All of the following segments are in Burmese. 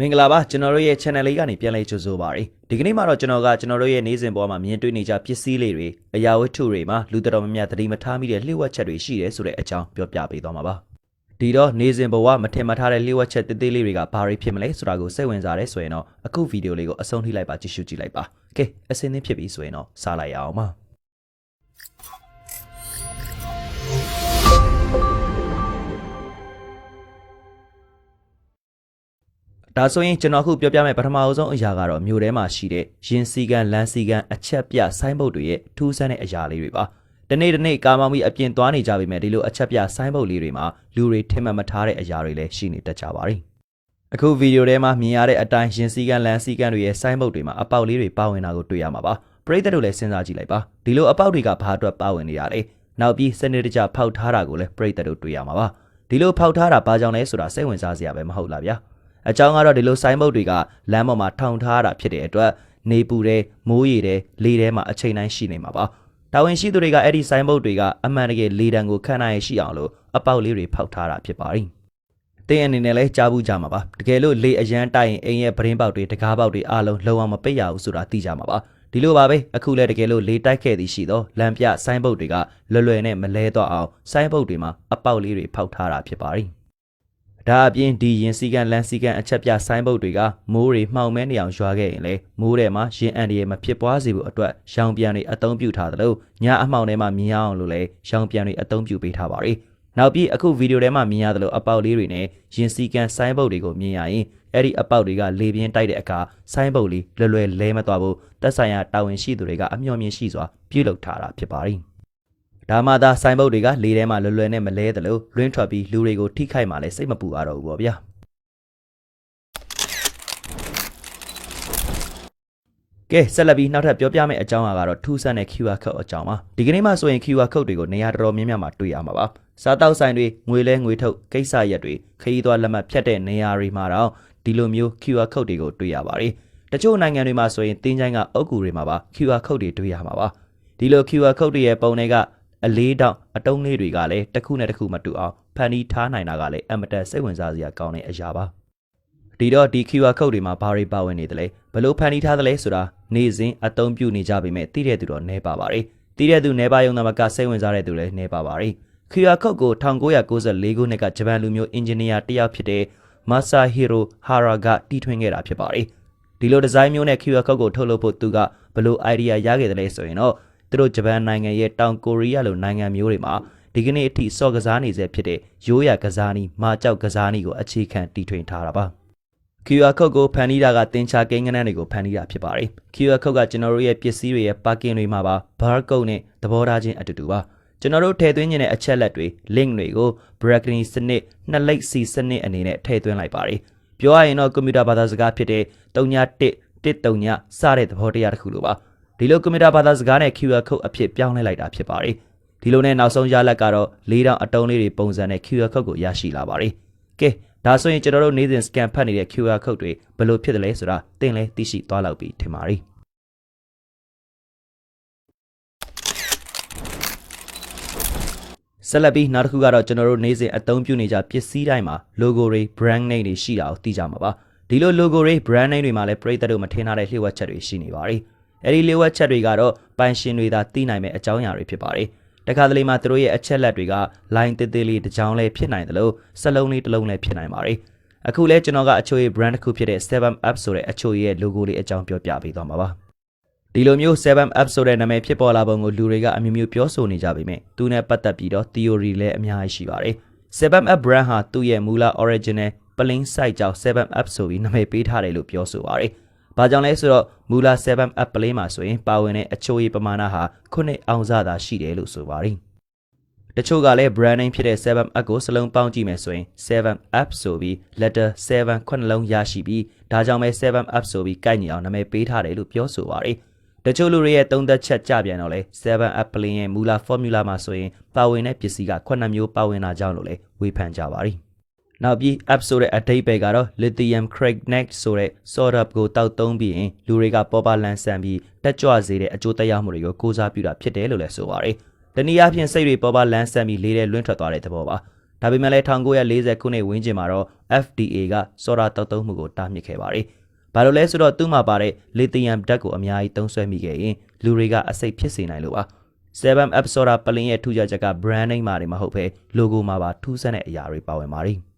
မင်္ဂလာပါကျွန်တော်တို့ရဲ့ channel လေးကနေပြန်လည်ကြိုဆိုပါရစေဒီကနေ့မှာတော့ကျွန်တော်ကကျွန်တော်တို့ရဲ့နေ့စဉ်ပေါ်မှာမြင်တွေ့နေကြပစ္စည်းလေးတွေအရာဝတ္ထုတွေမှာလူတော်တော်များများသတိမထားမိတဲ့လျှို့ဝှက်ချက်တွေရှိတယ်ဆိုတဲ့အကြောင်းပြောပြပေးသွားမှာပါဒီတော့နေ့စဉ်ဘဝမထင်မှတ်ထားတဲ့လျှို့ဝှက်ချက်တိတိလေးတွေကဘာတွေဖြစ်မလဲဆိုတာကိုစိတ်ဝင်စားတယ်ဆိုရင်တော့အခုဗီဒီယိုလေးကိုအဆုံးထိလိုက်ပါကြည့်ရှုကြည့်လိုက်ပါကဲအစင်းသင်းဖြစ်ပြီဆိုရင်တော့စားလိုက်ရအောင်ပါ ဒါဆိုရင်ကျွန်တော်အခုပြောပြမယ့်ပထမအဆုံးအရာကတော့မြို့ထဲမှာရှိတဲ့ရင်စီကန်လမ်းစီကန်အချက်ပြဆိုင်းဘုတ်တွေရဲ့ထူးဆန်းတဲ့အရာလေးတွေပါ။ဒီနေ့ဒီနေ့ကာမောင်မီအပြင်သွားနေကြပြီမဲ့ဒီလိုအချက်ပြဆိုင်းဘုတ်လေးတွေမှာလူတွေထင်မှတ်မထားတဲ့အရာတွေလည်းရှိနေတတ်ကြပါရီ။အခုဗီဒီယိုထဲမှာမြင်ရတဲ့အတိုင်းရင်စီကန်လမ်းစီကန်တွေရဲ့ဆိုင်းဘုတ်တွေမှာအပေါက်လေးတွေပါဝင်တာကိုတွေ့ရမှာပါ။ပရိသတ်တို့လည်းစဉ်းစားကြည့်လိုက်ပါ။ဒီလိုအပေါက်တွေကဘာအတွက်ပါဝင်နေရလဲ။နောက်ပြီးစနစ်တကျဖောက်ထားတာကိုလည်းပရိသတ်တို့တွေ့ရမှာပါ။ဒီလိုဖောက်ထားတာဘာကြောင့်လဲဆိုတာစိတ်ဝင်စားစရာပဲမဟုတ်လားဗျာ။ အကြောင်းကတော့ဒီလိုဆိုင်းဘုတ်တွေကလမ်းပေါ်မှာထောင်ထားတာဖြစ်တဲ့အတွက်နေပူတဲ့မိုးရေတဲ့လေထဲမှာအချိန်တိုင်းရှိနေမှာပါတာဝန်ရှိသူတွေကအဲ့ဒီဆိုင်းဘုတ်တွေကအမှန်တကယ်လေတံကိုခံနိုင်ရရှိအောင်လို့အပေါက်လေးတွေဖောက်ထားတာဖြစ်ပါရင်တင်းအနေနဲ့လဲကြားဘူးကြမှာပါတကယ်လို့လေအရန်တိုက်ရင်အိမ်ရဲ့ပရင်းပေါက်တွေတကားပေါက်တွေအားလုံးလုံအောင်မပိတ်ရဘူးဆိုတာသိကြမှာပါဒီလိုပါပဲအခုလဲတကယ်လို့လေတိုက်ခဲ့သည်ရှိသောလမ်းပြဆိုင်းဘုတ်တွေကလွယ်လွယ်နဲ့မလဲတော့အောင်ဆိုင်းဘုတ်တွေမှာအပေါက်လေးတွေဖောက်ထားတာဖြစ်ပါရင် ဒါအပြင်ဒီရင်စီကန်လန်စီကန်အချက်ပြဆိုင်းဘုတ်တွေကမိုးတွေမှောင်မဲနေအောင်ရွာခဲ့ရင်လေမိုးထဲမှာရင်အန်ဒီရဲ့မဖြစ်ပွားစေဖို့အတွက်ရောင်ပြန်တွေအသုံးပြုထားသလိုညအမှောင်ထဲမှာမြင်ရအောင်လို့လေရောင်ပြန်တွေအသုံးပြုပေးထားပါရီနောက်ပြီးအခုဗီဒီယိုထဲမှာမြင်ရသလိုအပေါက်လေးတွေနဲ့ရင်စီကန်ဆိုင်းဘုတ်တွေကိုမြင်ရရင်အဲ့ဒီအပေါက်တွေကလေပြင်းတိုက်တဲ့အခါဆိုင်းဘုတ်လေးလွယ်လွယ်လဲမသွားဘူးသက်ဆိုင်ရာတာဝန်ရှိသူတွေကအမျှော်မြင်ရှိစွာပြုလုပ်ထားတာဖြစ်ပါရီ ဒါမှသာဆိုင်းဘုတ်တွေကလေထဲမှာလွယ်လွယ်နဲ့မလဲသလိုလွင်းထွက်ပြီးလူတွေကိုထိခိုက်မှလည်းစိတ်မပူရတော့ဘူးပေါ့ဗျာကဲဆက်လက်ပြီးနောက်ထပ်ပြောပြမယ့်အကြောင်းအရာကတော့ထူးဆန်းတဲ့ QR code အကြောင်းပါဒီကနေ့မှဆိုရင် QR code တွေကိုနေရာတော်တော်များများမှာတွေ့ရမှာပါစားတောက်ဆိုင်တွေငွေလဲငွေထုတ်ကိစ္စရက်တွေခရီးသွားလက်မှတ်ဖြတ်တဲ့နေရာတွေမှာတော့ဒီလိုမျိုး QR code တွေကိုတွေ့ရပါတယ်တချို့နိုင်ငံတွေမှာဆိုရင်တင်းချိုင်းကအုတ်ကူတွေမှာပါ QR code တွေတွေ့ရမှာပါဒီလို QR code တွေရဲ့ပုံတွေက အလေးတောင်အတုံးလေးတွေကလည်းတစ်ခုနဲ့တစ်ခုမတူအောင်ဖန်တီးထားနိုင်တာကလည်းအမတန်စိတ်ဝင်စားစရာကောင်းတဲ့အရာပါဒီတော့ဒီ QR code တွေမှာဘာတွေပါဝင်နေသလဲဘလို့ဖန်တီးထားသလဲဆိုတာနေ့စဉ်အသုံးပြုနေကြပေမဲ့သိတဲ့သူတော့နည်းပါပါတယ်သိတဲ့သူနည်းပါရုံသာမကစိတ်ဝင်စားတဲ့သူလည်းနည်းပါပါတယ် QR code ကို1994ခုနှစ်ကဂျပန်လူမျိုးအင်ဂျင်နီယာတစ်ယောက်ဖြစ်တဲ့ Masahiro Hara ကတီထွင်ခဲ့တာဖြစ်ပါတယ်ဒီလိုဒီဇိုင်းမျိုးနဲ့ QR code ကိုထုတ်လုပ်ဖို့သူကဘလို့ idea ရခဲ့တယ်လဲဆိုရင်တော့ သူတို့ဂျပန်နိုင်ငံရဲ့တောင်ကိုရီးယားလိုနိုင်ငံမျိုးတွေမှာဒီကနေ့အထိစော့ကစားနေစေဖြစ်တဲ့ရိုးရာကစားနည်းမာကြောက်ကစားနည်းကိုအခြေခံတည်ထွင်ထားတာပါ QR code ကိုဖန်တီးတာကတင်ချကိန်းကနန်းတွေကိုဖန်တီးတာဖြစ်ပါတယ် QR code ကကျွန်တော်တို့ရဲ့ပစ္စည်းတွေရဲ့ parking တွေမှာပါ barcode နဲ့သဘောထားချင်းအတူတူပါကျွန်တော်တို့ထည့်သွင်းခြင်းတဲ့အချက်လက်တွေ link တွေကို Brackley စနစ်နှစ်လိပ်စီစနစ်အနေနဲ့ထည့်သွင်းလိုက်ပါတယ်ပြောရရင်တော့ကွန်ပျူတာဘာသာစကားဖြစ်တဲ့31 139စတဲ့သဘောတရားတစ်ခုလိုပါ ဒီလိုကွန်ပျူတာဘာသာစကားနဲ့ QR code အဖြစ်ပြောင်းလဲလိုက်တာဖြစ်ပါတယ်။ဒီလိုနဲ့နောက်ဆုံးရလဒ်ကတော့၄တောင်အတုံးလေးတွေပုံစံနဲ့ QR code ကိုရရှိလာပါတယ်။ကဲဒါဆိုရင်ကျွန်တော်တို့နေ့စဉ် scan ဖတ်နေတဲ့ QR code တွေဘယ်လိုဖြစ်တယ်လဲဆိုတာသင်လည်းသိရှိသွားလောက်ပြီထင်ပါတယ်။ဆက်လက်ပြီးနောက်တစ်ခုကတော့ကျွန်တော်တို့နေ့စဉ်အသုံးပြုနေကြပစ္စည်းတိုင်းမှာ logo တွေ brand name တွေရှိတာကိုသိကြမှာပါဒီလို logo တွေ brand name တွေမှာလည်းပရိသတ်တို့မထင်ထားတဲ့လျှို့ဝှက်ချက်တွေရှိနေပါတယ် အဲ့ဒီလျှို့ဝှက်ချက်တွေကတော့ပိုင်ရှင်တွေသာသိနိုင်မဲ့အကြောင်းအရာတွေဖြစ်ပါတယ်တခါတလေမှာသူတို့ရဲ့အချက်လက်တွေက line တေးသေးလေးတစ်ကြောင်းလေးဖြစ်နိုင်တယ်လို့စလုံးလေးတစ်လုံးလေးဖြစ်နိုင်ပါတယ်အခုလဲကျွန်တော်ကအချိုရဲ့ brand တစ်ခုဖြစ်တဲ့7 app ဆိုတဲ့အချိုရဲ့ logo လေးအကြောင်းပြောပြပေးသွားမှာပါဒီလိုမျိုး7 app ဆိုတဲ့နာမည်ဖြစ်ပေါ်လာပုံကိုလူတွေကအမျိုးမျိုးပြောဆိုနေကြပေမဲ့သူနဲ့ပတ်သက်ပြီးတော့ theory လည်းအများကြီးရှိပါတယ်7 app brand ဟာသူ့ရဲ့မူလ original plain site ကြောင့်7 app ဆိုပြီးနာမည်ပေးထားတယ်လို့ပြောဆိုပါတယ် ဘာကြောင့်လဲဆိုတော့မူလ7 app play မှာဆိုရင်ပါဝင်တဲ့အချိုရည်ပမာဏဟာ9အောင်စသာရှိတယ်လို့ဆိုပါတယ်တချို့ကလည်း brand name ဖြစ်တဲ့7 app ကိုစလုံးပေါင်းကြည့်မယ်ဆိုရင်7 app ဆိုပြီး letter 7ခုနှလုံးရရှိပြီးဒါကြောင့်ပဲ7 app ဆိုပြီးကိုက်ညီအောင်နာမည်ပေးထားတယ်လို့ပြောဆိုပါတယ်တချို့လူတွေရဲ့သုံးသက်ချက်ကြပြန်တော့လဲ7 app play ရဲ့မူလ formula မှာဆိုရင်ပါဝင်တဲ့ပစ္စည်းက9မျိုးပါဝင်တာကြောင့်လို့လဲဝေဖန်ကြပါတယ် နောက်ပြီး app ဆိုတဲ့အဓိပ္ပာယ်ကတော့ lithium craignet ဆိုတဲ့ soda ကိုတောက်သုံးပြီးရင်လူတွေကပေါ်ပါလန်ဆန်ပြီးတက်ကြွစေတဲ့အကျိုးသက်ရောက်မှုတွေကိုကိုးစားပြုတာဖြစ်တယ်လို့လည်းဆိုပါတယ်။တနည်းအားဖြင့်စိတ်တွေပေါ်ပါလန်ဆန်ပြီးလေးတဲ့လွင့်ထွက်သွားတဲ့သဘောပါ။ဒါပေမဲ့လည်း1940ခုနှစ်ဝန်းကျင်မှာတော့ FDA ကစော်ရာတောက်တုံးမှုကိုတားမြစ်ခဲ့ပါတယ်။ဘာလို့လဲဆိုတော့သူ့မှာပါတဲ့လီသီယမ်ဓာတ်ကိုအများကြီးသုံးစွဲမိခဲ့ရင်လူတွေကအစိတ်ဖြစ်စေနိုင်လို့ပါ။7 app ဆိုတာပလင်ရဲ့ထူးခြားချက်က brand name မှာတွေမဟုတ်ဘဲ logo မှာပါထူးဆန်းတဲ့အရာတွေပါဝင်ပါတယ်။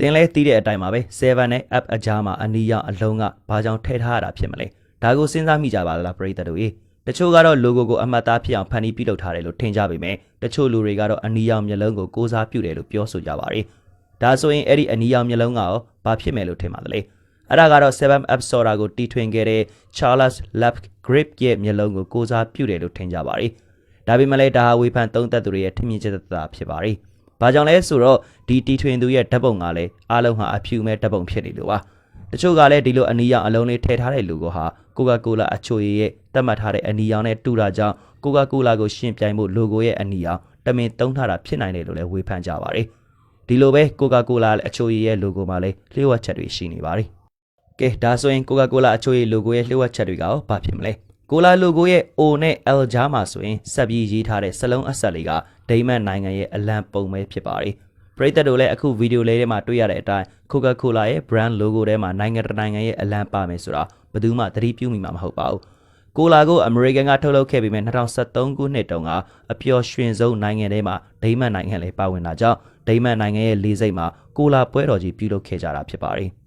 တင်လဲသိတဲ့အတိုင်းပါပဲ7နဲ့ app အကြားမှာအနီးရောင်အလုံးကဘာကြောင့်ထည့်ထားရတာဖြစ်မလဲ။ဒါကိုစဉ်းစားမိကြပါလားပရိသတ်တို့ရေ။တချို့ကတော့ logo ကိုအမှတ်သားဖြစ်အောင်ဖန်တီးပြုလုပ်ထားတယ်လို့ထင်ကြပေမဲ့တချို့လူတွေကတော့အနီးရောင်မျက်လုံးကိုကိုးစားပြုတယ်လို့ပြောဆိုကြပါတယ်။ဒါဆိုရင်အဲ့ဒီအနီးရောင်မျက်လုံးကရောဘာဖြစ်မယ်လို့ထင်ပါသလဲ။အဲ့ဒါကတော့7 app ဆိုတာကိုတီထွင်ခဲ့တဲ့ Charles Left Grip ရဲ့မျက်လုံးကိုကိုးစားပြုတယ်လို့ထင်ကြပါတယ်။ဒါပေမဲ့လည်းဒါဟာဝေဖန်သုံးသပ်သူတွေရဲ့ထင်မြင်ချက်သာဖြစ်ပါတယ်။ ဘာကြောင့်လဲဆိုတော့ဒီတီထွင်သူရဲ့ဓာတ်ပုံကလည်းအားလုံးဟာအဖြူမဲ့ဓာတ်ပုံဖြစ်နေလို့ပါ။တချို့ကလည်းဒီလိုအနီရောင်အလုံးလေးထည့်ထားတဲ့လူကိုဟာကိုကာကိုလာအချိုရည်ရဲ့တတ်မှတ်ထားတဲ့အနီရောင်နဲ့တူတာကြောင့်ကိုကာကိုလာကိုရှင်းပြိုင်ဖို့ logo ရဲ့အနီရောင်တမင်သုံးထားတာဖြစ်နိုင်တယ်လို့လည်းဝေဖန်ကြပါတယ်။ဒီလိုပဲကိုကာကိုလာအချိုရည်ရဲ့ logo မှာလည်းလျှို့ဝှက်ချက်တွေရှိနေပါတယ်။ကဲဒါဆိုရင်ကိုကာကိုလာအချိုရည် logo ရဲ့လျှို့ဝှက်ချက်တွေကရောဘာဖြစ်မလဲ။ ကိုလာ logo ရဲ့ O နဲ့ L ကြားမှာဆိုရင်ဆက်ပြီးရေးထားတဲ့စလုံးအဆက်လေးကဒိမတ်နိုင်ငံရဲ့အလံပုံပဲဖြစ်ပါတယ်။ပရိသတ်တို့လည်းအခုဗီဒီယိုလေးထဲမှာတွေ့ရတဲ့အတိုင်း Coca-Cola ရဲ့ brand logo ထဲမှာနိုင်ငံတစ်နိုင်ငံရဲ့အလံပါမယ်ဆိုတာဘယ်သူမှသတိပြုမိမှာမဟုတ်ပါဘူး။ကိုလာကိုအမေရိကန်ကထုတ်လုပ်ခဲ့ပြီးမြဲ2013ခုနှစ်တုန်းကအပျော်ရွှင်ဆုံးနိုင်ငံထဲမှာဒိမတ်နိုင်ငံလည်းပါဝင်တာကြောင့်ဒိမတ်နိုင်ငံရဲ့လေးစိတ်မှာကိုလာပွဲတော်ကြီးပြုလုပ်ခဲ့ကြတာဖြစ်ပါတယ်။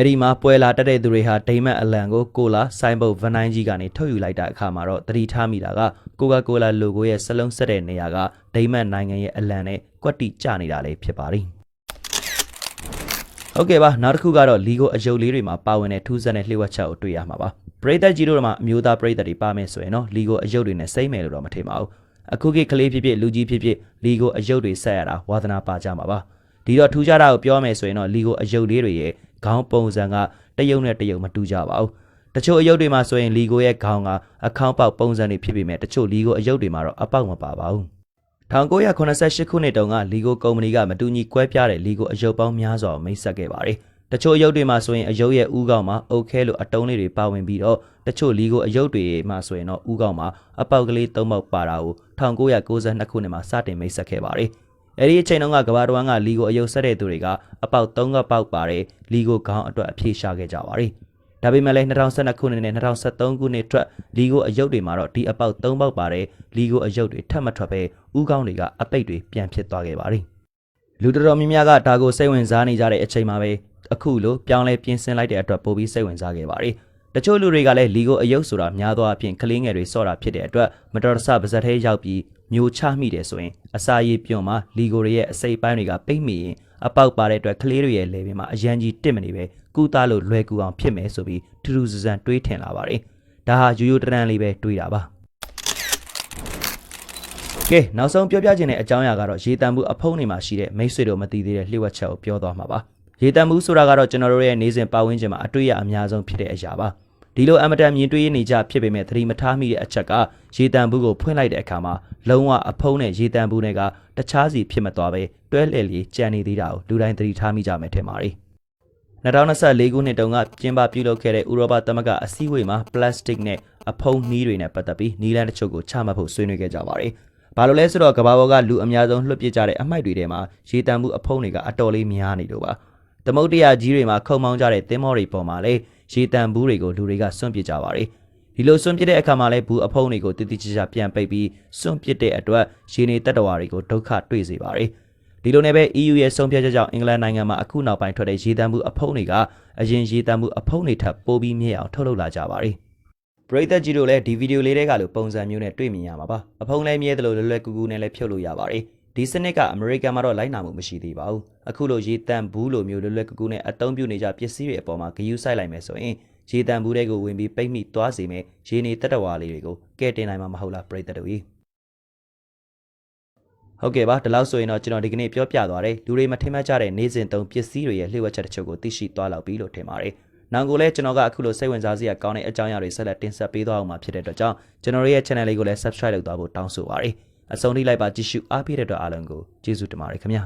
အဲ့ဒီမှာပွဲလာတက်တဲ့သူတွေဟာဒိမတ်အလံကိုကိုလာဆိုင်းဘုတ်ဗန်နိုင်းကြီးကနေထုတ်ယူလိုက်တဲ့အခါမှာတော့သတိထားမိတာကကိုကာကိုလာ logo ရဲ့စလုံးဆက်တဲ့နေရာကဒိမတ်နိုင်ငံရဲ့အလံနဲ့ကွက်တိကျနေတာလည်းဖြစ်ပါတယ်။ဟုတ်ကဲ့ပါနောက်တစ်ခုကတော့လီကိုအယုတ်လေးတွေမှာပါဝင်တဲ့ထူးဆန်းတဲ့လျှို့ဝှက်ချက်ကိုတွေ့ရမှာပါပရိသတ်ကြီးတို့မှာအမျိုးသားပရိသတ်တွေပါမယ်ဆိုရင်တော့လီကိုအယုတ်တွေနဲ့စိမ့်မယ်လို့တော့မထင်ပါဘူးအခုခေတ်ကလေးဖြစ်ဖြစ်လူကြီးဖြစ်ဖြစ်လီကိုအယုတ်တွေဆက်ရတာဝါသနာပါကြမှာပါဒီတော့ထူးခြားတာကိုပြောမယ်ဆိုရင်တော့လီကိုအယုတ်လေးတွေရဲ့ ခေါင်းပုံစံကတရုံနဲ့တရုံမတူကြပါဘူးတချို့အယုတ်တွေမှာဆိုရင်လီကိုရဲ့ခေါင်းကအခေါင်းပေါက်ပုံစံတွေဖြစ်ပေမဲ့တချို့လီကိုအယုတ်တွေမှာတော့အပေါက်မပါပါဘူး1988ခုနှစ်တုန်းကလီဂိုကုမ္ပဏီကမတူညီကွဲပြားတဲ့လီဂိုအယုတ်ပေါင်းများစွာကိုမိတ်ဆက်ခဲ့ပါတယ်။တချို့အယုတ်တွေမှာဆိုရင်အယုတ်ရဲ့ဥကောက်မှာအုတ်ခဲလိုအတုံးလေးတွေပါဝင်ပြီးတော့တချို့လီဂိုအယုတ်တွေမှာဆိုရင်တော့ဥကောက်မှာအပေါက်ကလေး၃ပေါက်ပါတာကို1992ခုနှစ်မှာစတင်မိတ်ဆက်ခဲ့ပါတယ်။ အဲဒီအချိန်တုန်းကကဘာတော်ကလီဂိုအယုတ်ဆက်တဲ့သူတွေကအပေါက်၃ကပေါက်ပါတဲ့လီဂိုခေါင်းအတွက်အပြေရှာခဲ့ကြပါတယ်။ဒါပေမဲ့လည်း2012ခုနှစ်နဲ့2013ခုနှစ်ထွက်လီဂိုအယုတ်တွေမှာတော့ဒီအပေါက်၃ပေါက်ပါတဲ့လီဂိုအယုတ်တွေထပ်မထွက်ပဲဥကောင်းတွေကအပိတ်တွေပြန်ဖြစ်သွားခဲ့ပါတယ်။လူတော်တော်များများကဒါကိုစိတ်ဝင်စားနေကြတဲ့အချိန်မှာပဲအခုလိုပြောင်းလဲပြင်ဆင်လိုက်တဲ့အတွက်ပိုပြီးစိတ်ဝင်စားခဲ့ပါတယ်။ တချို့လူတွေကလည်းလီဂိုအယုတ်ဆိုတာများသောအားဖြင့်ကလေးငယ်တွေစော့တာဖြစ်တဲ့အတွက်မတော်တဆပါဇက်သေးရောက်ပြီးမျိုးချမိတယ်ဆိုရင်အစာရည်ပြုံမှာလီဂိုတွေရဲ့အစိပ်ပိုင်းတွေကပိတ်မိရင်အပေါက်ပါတဲ့အတွက်ကလေးတွေရဲ့လေပင်မှာအရန်ကြီးတစ်မနေပဲကူးသားလို့လွယ်ကူအောင်ဖြစ်မယ်ဆိုပြီးထူးထူးဆန်းဆန်းတွေးထင်လာပါတယ်။ဒါဟာရိုးရိုးတရန်လေးပဲတွေးတာပါ။ကဲနောက်ဆုံးပြောပြခြင်းတဲ့အကြောင်းအရာကတော့ရေတံမှုအဖုံးတွေမှာရှိတဲ့မိတ်ဆွေတို့မသိသေးတဲ့လျှို့ဝှက်ချက်ကိုပြောသွားမှာပါ။ ရေတံမှုဆိုတာကတော့ကျွန်တော်တို့ရဲ့နေစဉ်ပတ်ဝန်းကျင်မှာအတွေ့အအများဆုံးဖြစ်တဲ့အရာပါ။ဒီလိုအမတန်မြင်တွေ့နေကြဖြစ်ပေမဲ့သတိမထားမိတဲ့အချက်ကရေတံဘူးကိုဖွင့်လိုက်တဲ့အခါမှာလုံးဝအဖုံးနဲ့ရေတံဘူးတွေကတခြားစီဖြစ်မသွားပဲတွဲလှည့်လေးကြံနေသေးတာကိုလူတိုင်းသတိထားမိကြမယ်ထင်ပါတယ်။2024ခုနှစ်တုန်းကကျင်းပပြုလုပ်ခဲ့တဲ့ဥရောပသမဂ္ဂအစည်းအဝေးမှာပလတ်စတစ်နဲ့အဖုံးနီးတွေနဲ့ပတ်သက်ပြီးနီလန်တချို့ကိုချမှတ်ဖို့ဆွေးနွေးခဲ့ကြပါတယ်။ဘာလို့လဲဆိုတော့ကမ္ဘာပေါ်ကလူအများဆုံးလွှတ်ပစ်ကြတဲ့အမိုက်တွေထဲမှာရေတံမှုအဖုံးတွေကအတော်လေးများနေလို့ပါ။ သမုတ်တရာကြီးတွေမှာခုံမောင်းကြတဲ့သင်းမောတွေပေါ်မှာလည်းရေတံဘူးတွေကိုလူတွေကစွန့်ပစ်ကြပါတယ်။ဒီလိုစွန့်ပစ်တဲ့အခါမှာလည်းဘူးအဖုံးတွေကိုတိတိကျကျပြန်ပိတ်ပြီးစွန့်ပစ်တဲ့အတွက်ရေနေတက်တော်တွေကိုဒုက္ခတွေ့စေပါတယ်။ဒီလိုနဲ့ပဲ EU ရဲ့ဆုံးဖြတ်ချက်ကြောင့်အင်္ဂလန်နိုင်ငံမှာအခုနောက်ပိုင်းထွက်တဲ့ရေတံမှုအဖုံးတွေကအရင်ရေတံမှုအဖုံးတွေထပ်ပိုပြီးမြင့်အောင်ထုတ်လုပ်လာကြပါတယ်ပရိသတ်ကြီးတို့လည်းဒီဗီဒီယိုလေးတွေကလိုပုံစံမျိုးနဲ့တွေ့မြင်ရမှာပါအဖုံးလည်းမြဲတယ်လို့လွယ်လွယ်ကူကူနဲ့လည်းဖြုတ်လို့ရပါတယ် ဒီစနစ်ကအမေရိကန်မှာတော့လိုက်နာမှုမရှိသေးပါဘူးအခုလိုရေတံဘူးလိုမျိုးလွယ်လွယ်ကူကူနဲ့အသုံးပြုနေကြပစ္စည်းတွေအပေါ်မှာဂယုစိုက်လိုက်မယ်ဆိုရင်ရေတံဘူးတွေကိုဝင်ပြီးပိတ်မိသွားစေမယ်ရေနေတက်တဝါလေးတွေကိုကဲတင်နိုင်မှာမဟုတ်လားပရိသတ်တို့ကြီးဟုတ်ကဲ့ပါဒီလောက်ဆိုရင်တော့ကျွန်တော်ဒီကနေ့ပြောပြသွားတယ်လူတွေမထင်မှတ်ကြတဲ့နေစဉ်သုံးပစ္စည်းတွေရဲ့လျှို့ဝှက်ချက်တချို့ကိုသိရှိသွားလောက်ပြီလို့ထင်ပါတယ်နောက်ကိုလည်းကျွန်တော်ကအခုလိုစိတ်ဝင်စားစရာကောင်းတဲ့အကြောင်းအရာတွေဆက်လက်တင်ဆက်ပေးသွားအောင်မှာဖြစ်တဲ့အတွက်ကြောင့်ကျွန်တော်ရဲ့ channel လေးကိုလည်း subscribe လုပ်သွားဖို့တောင်းဆိုပါရစေ အဆုံးထိလိုက်ပါကြည့်ရှုအားပေးတဲ့အတွက်အားလုံးကိုကျေးဇူးတင်ပါတယ်ခင်ဗျာ